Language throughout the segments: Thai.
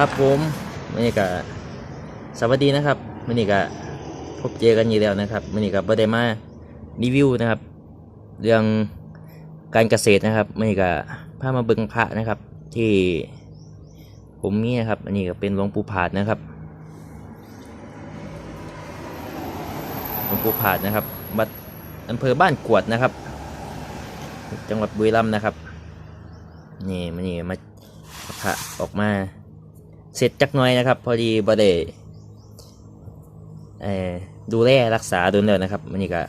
ครับผมมื่อนี้ก็สวัสดีนะครับมื่อนี้ก็พบเจอกันอยู่แล้วนะครับมื่อนี้ก็บ่ได้มารีวิวนะครับ เรื่องการเกษตรนะครับมื่อนี้ก็พามาเบิ่งพระนะครับ ที่ผมมีนะครับอันนี้ก็เป็นหลวงปู่ผาดนะครับหลวงปู่ผาดนะครับวัดอำเภอบ้านกวดนะครับ จังหวัดบุรีรัมย์นะครับ นี่มันนี่มาพระออกมา เสร็จจักหน่อยนะครับ พอดีบ่ได้ดูแลรักษาโดนแล้วนะครับมันนี่ก็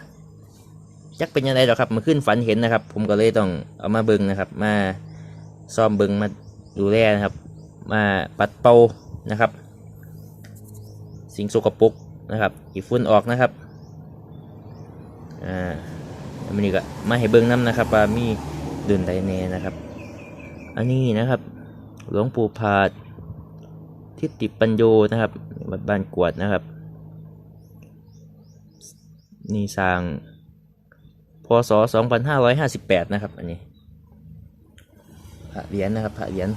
จักเป็นยังไงหรอครับมาขึ้นฝันเห็นนะครับ ผมก็เลยต้องเอามาเบิงนะครับ มาซ่อมเบิงมาดูแลนะครับ มาปัดเป่านะครับ สิ่งสกปรกนะครับอีฝุ่นออกนะครับอ่ามันนี่ก็มาให้เบิงน้ำนะครับว่ามีดุนใดแน่นะครับ อันนี้นะครับ หลวงปู่ผาด ทิฏฐิปัญโยนะครับ วัดบ้านกวดนะครับ นี่สร้างพศ 2558 นะครับ อันนี้พระเหรียญนะครับพระเหรียญ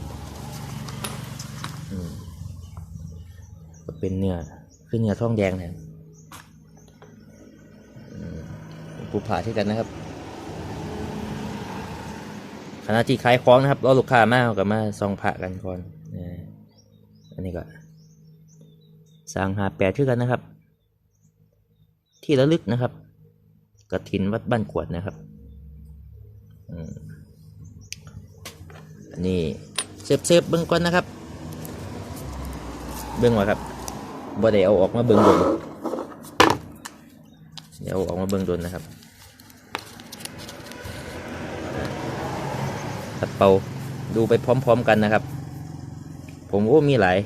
ก็เป็นเนื้อขึ้นเนื้อทองแดงนะครับปูผาที่กันนะครับขณะที่ขายของนะครับรอลูกค้ามากกับมาซองพระกันก่อน อันนี้ก็สร้างหาแปดชื่อกันนะครับ ที่ระลึกนะครับกระถินวัดบ้านกวดนะครับอันนี้เซฟเซฟเบิ้งก่อนนะครับ เบิ้งว่าครับบ่ได้เอาออกมาเบิ้งดนเดี๋ยวเอาออกมาเบิ้งดนนะครับตัดเป่าดูไปพร้อม ๆ กันนะครับ ผมโอ้มีหลาย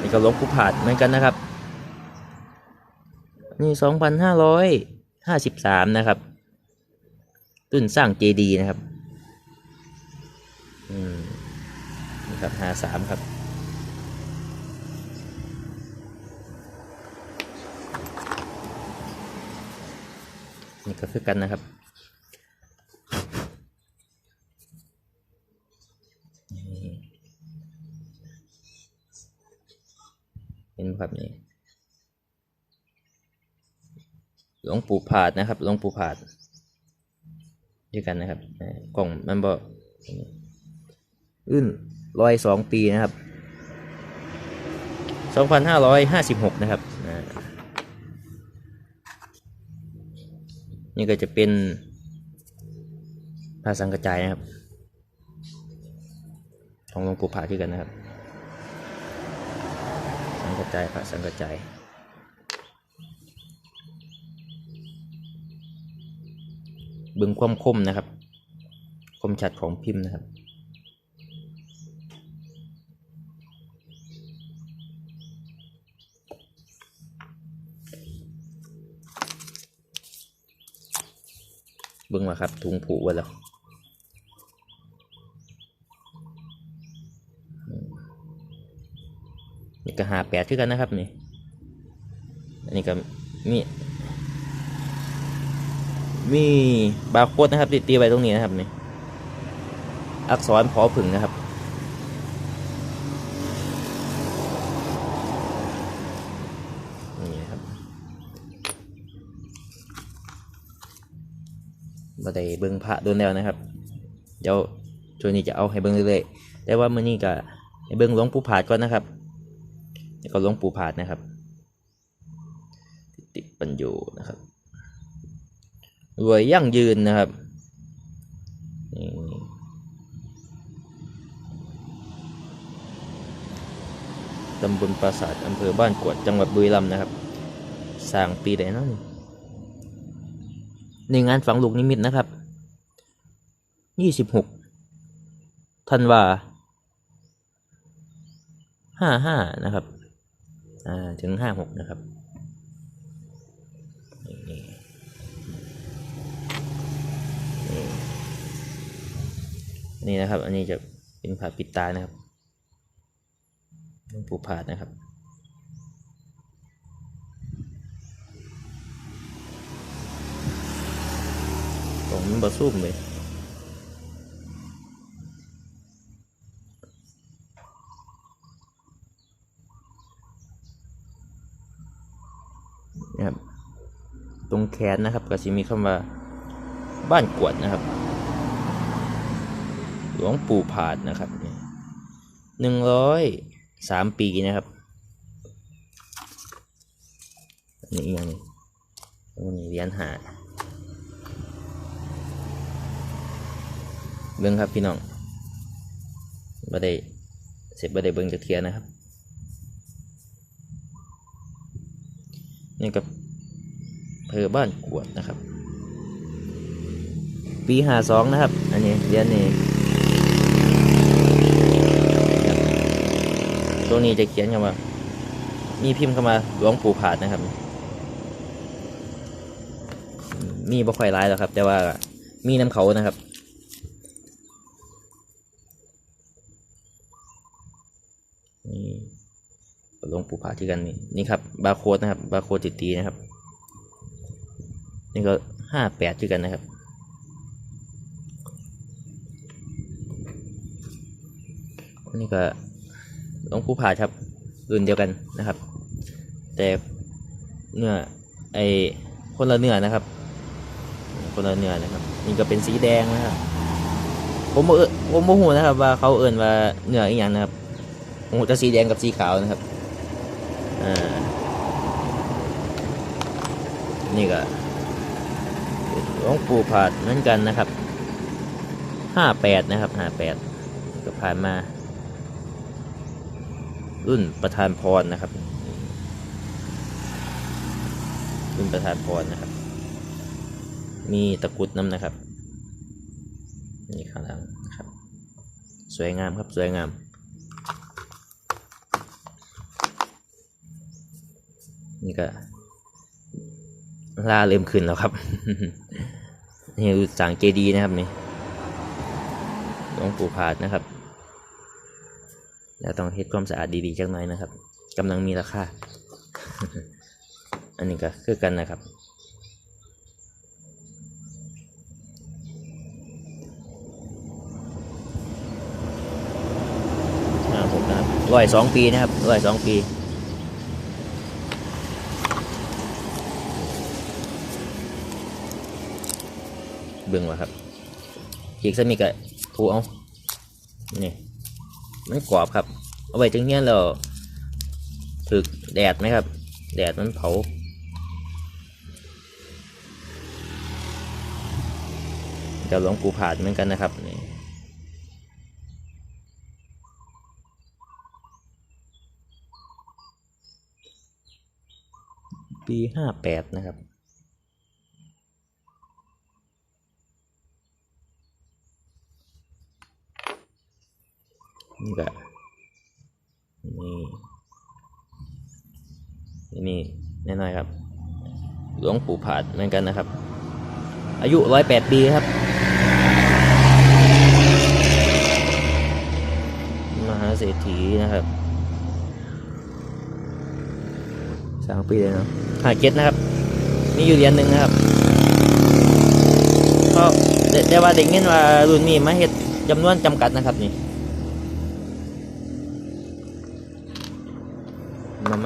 นี่ก็หลวงปู่ผาดเหมือนกันนะครับ นี่สองพันห้าร้อยห้าสิบสามนะครับรุ่นสร้างเจดีนะครับ อืมนี่ครับห้าสามครับนี่ก็คือกันนะครับ เห็นไหมครับนี่หลวงปู่ผาดนะครับหลวงปู่ผาดด้วยกันนะครับกล่องมันบอกอื่นร้อยสองปีนะครับสองพันห้าร้อยห้าสิบหกนะครับนี่ก็จะเป็นพระสังกระจายนะครับ ของหลวงปู่ผาที่กันนะครับ กระจายพระสังกระจายบึงความคมนะครับ คมชัดของพิมพ์นะครับ บึงมาครับถุงผูกไว้แล้ว นี่ก็หาแปดคือกันนะครับนี่ อันนี้ก็มีมีบาร์โค้ดนะครับติดตีไว้ตรงนี้นะครับนี่อักษรพอผึ่งนะครับ นี่นะครับบัได้เบิ้งพระโดนแล้วนะครับ เดี๋ยวช่วงนี้จะเอาให้เบิ้งเรื่อยๆแต่ว่ามื้อนี้ก็ให้เบิ้งหลวงปู่ผาดก่อนนะครับ แล้วก็หลวงปู่ผาดนะครับ ติปัญโยนะครับรวยยั่งยืนนะครับตำบลปราสาทอำเภอบ้านกวดจังหวัดบุรีรัมย์นะครับสร้างปีใดเนาะนี่ในงานฝังลูกนิมิตนะครับยี่สิบหกธันวาห้าห้านะครับ ถึงห้าหกนะครับนี่นี่นะครับ อันนี้จะเป็นผาปิดตานะครับหลวงปู่ผาดนะครับผมมันบะซุ่มเลย นะครับ ต รงแขนนะครับก็จะมีคำว่าบ้านกวดนะครับ หลวงปู่ผาดนะครับหนึ่งร้อยสามปีนะครับนี่อีกอย่างนึงอันนี้เหรียญหาเบิ้งครับพี่น้องบ่ได้เสร็จบ่ได้เบิ้งจากเทียนะครับ นี่กับ เพอบ้านกวดนะครับ ปีห้าสองนะครับ อันนี้เหรียญนี้ครับตัวนี้จะเขียนคำว่า มีพิมพ์เข้ามาหลวงปู่ผาดนะครับ มีบ่ค่อยร้ายแล้วครับ แต่ว่ามีน้ำเขานะครับ นี่หลวงปู่ผาที่กันนี่นี่ครับ บาร์โค้ดนะครับ บาร์โค้ดติดตีนะครับ นี่ก็ห้าแปดที่กันนะครับ นี่ก็หลวงปู่ผาครับรุ่นเดียวกันนะครับ แต่เนื้อไอคนละเนื้อนะครับ คนละเนื้อนะครับ นี่ก็เป็นสีแดงนะครับ ผมบ่เอ่อผมโมโหนะครับ ว่าเขาเอิ่นว่าเนื้ออีกอย่างนะครับผมจะสีแดงกับสีขาวนะครับอ่านี่ก็ ลวงปู่ผาดเหมือนกันนะครับห้าแปดนะครับห้าแปดก็ผ่านมา รุ่นประธานพรนะครับ รุ่นประธานพรนะครับ มีตะกุดน้ำนะครับนี่ข้างหลังนะครับ สวยงามครับสวยงามนี่ก็ล่าเริ่มขึ้นแล้วครับ นี่ดูจางเจดียนะครับนี่หลวงปู่ผาดนะครับ แล้วต้องเฮ็ดความสะอาดดีๆจักหน่อยนะครับกำลังมีราคาอันนี้ก็คือกันนะครับอ่าผมนะครับร้อยสองปีนะครับร้อยสองปี บิ่งว่าครับอีกสักมีกะถูเอานี่มันกรอบครับ เอาไว้ถึงเนี้ยเราถึกแดดไหมครับ แดดมันเผากับหลวงปู่ผาดเหมือนกันนะครับนี่ปีห้าแปดนะครับ นี่ก็นี่นี่แน่นอนครับ หลวงปู่ผาดเหมือนกันนะครับ อายุร้อยแปดปีครับ มหาเศรษฐีนะครับสามปีเลยเนาะหาเก็ตนะครับมีอยู่เหรียญหนึ่งนะครับก็แต่แต่ว่าเด็กเงินว่ารุ่นนี้มาเฮ็ดจำนวนจำกัดนะครับนี่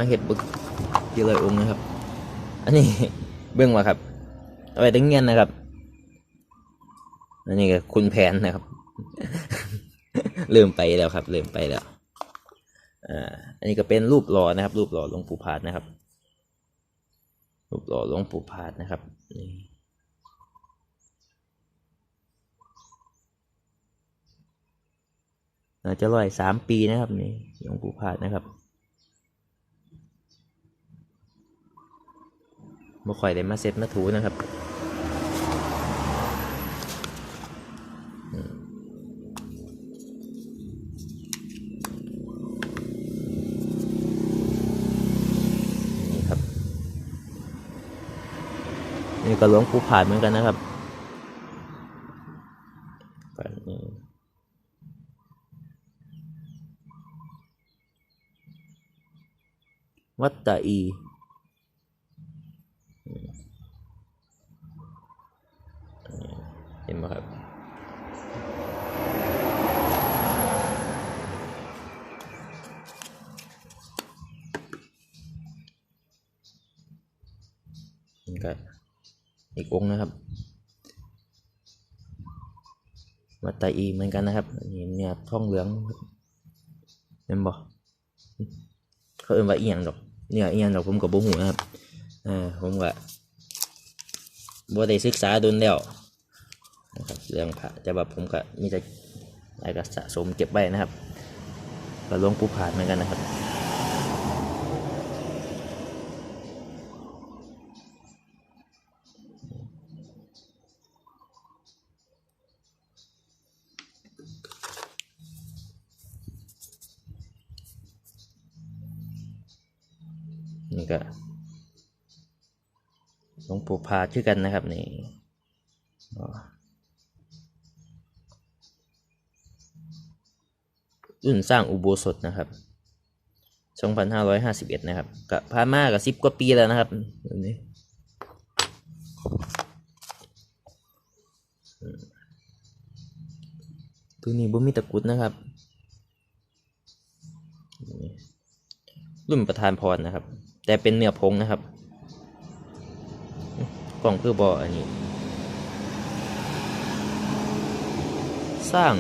มาเห็ดบึกยอะเลยองนะครับ อันนี้เบื้องว่าครับเอาไปถึงเงี้ยนนะครับ อันนี้ก็คุณแผนนะครับลืมไปแล้วครับลืมไปแล้วอ่าอันนี้ก็เป็นรูปหล่อนะครับ รูปหล่อหลวงปู่พาดนะครับ รูปหล่อหลวงปู่พาดนะครับนี่น่าจะร้อยสามปีนะครับนี่หลวงปู่พาดนะครับ บ่ค่อยได้มาเซ็ตมาถูนะครับนี่ครับนี่ก็หลวงปู่ผ่าดเหมือนกันนะครับวัดตาอี เห็นไหมครับ นี่ก็อีกองค์นะครับมาตาอีเหมือนกันนะครับนี่เนี่ยท่องเหลืองเห็นบ่เขาเอ่นว่าเอียงดอกเนี่ยเอียงดอกผมกับบ่หูนะครับ อ่าผมก็บ่ได้ศึกษาโดนแล้วนะครับเรื่องพระแต่ว่าผมก็มีแต่อะไรก็สะสมเก็บไว้นะครับก็หลวงปู่ผาดเหมือนกันนะครับนี่ก็ ลวงปู่พาชื่อกันนะครับนี่รุ่นสร้างอุโบสถนะครับ 2551 นะครับกับพามากับ10กว่าปีแล้วนะครับอันนี้ตัวนี้บ่มีตะกุดนะครับ รุ่นประธานพรนะครับ แต่เป็นเนื้อผงนะครับ กล่องเพื่อบออันนี้ สร้าง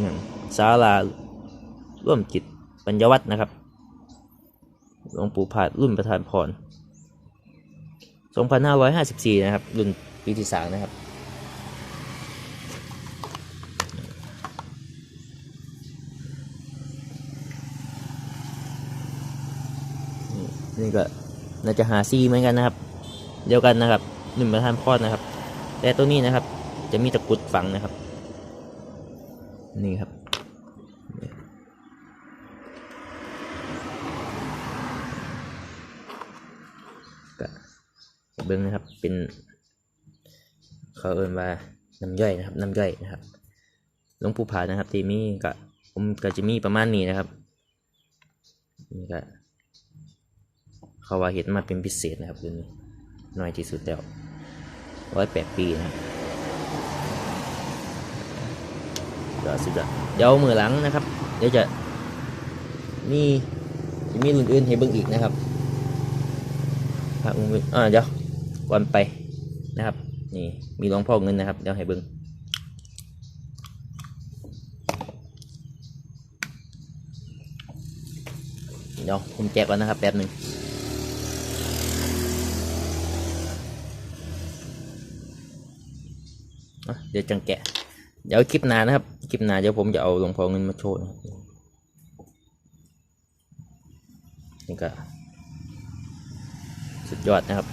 อย่างศาลาร่วมจิตปัญญวัฒน์นะครับหลวงปู่ผาดรุ่นประธานพร 2554 นะครับ รุ่นปีที่สามนะครับ นี่ก็น่าจะหาซีเหมือนกันนะครับ เดียวกันนะครับ หนึ่งประธานพอดนะครับ แต่ตัวนี้นะครับ จะมีตะกุดฝังนะครับ นี่ครับก็เบิ้งนะครับเป็นเขาเอ่นว่าน้ำย่อยนะครับน้ำย่อยนะครับหลวงปู่ผานะครับที่มีก็ผมก็จะมีประมาณนี้นะครับนี่ก็เขาว่าเห็นมาเป็นพิเศษนะครับรุ่นนี้น้อยที่สุดแล้ว ร้อยแปดปีนะครับก็สุดละเดี๋ยวมือหลังนะครับ เดี๋ยวจะมีจะมีรุ่นอื่นให้เบิ่งอีกนะครับพระองค์อื่นอ่าเดี๋ยวก่อนไปนะครับ นี่มีหลวงพ่อเงินนะครับ เดี๋ยวให้เบิ่งเดี๋ยวผมแจกก่อนนะครับแป๊บหนึ่ง อะเดี๋ยวจังแกะ เดี๋ยวคลิปหน้านะครับ คลิปหน้าเดี๋ยวผมจะเอาหลวงพ่อเงินมาโชว์นะนี่ก็สุดยอดนะครับ